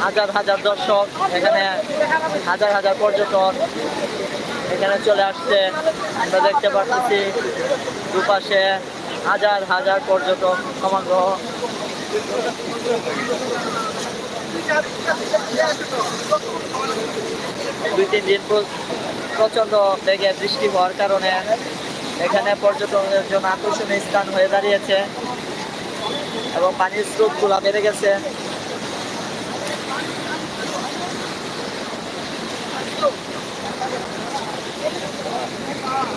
হাজার হাজার দর্শক, এখানে হাজার হাজার পর্যটক এখানে চলে আসছে। আমরা দেখতে পাচ্ছি দুপাশে হাজার হাজার পর্যটক সমাগ্রহ। দুই, তিন দিন প্র- প্রচণ্ড বেগে বৃষ্টি হওয়ার কারণে এখানে পর্যটকদের জন্য আকর্ষণীয় স্থান হয়ে দাঁড়িয়েছে। এবং পানির স্রোতগুলো বেড়ে গেছে।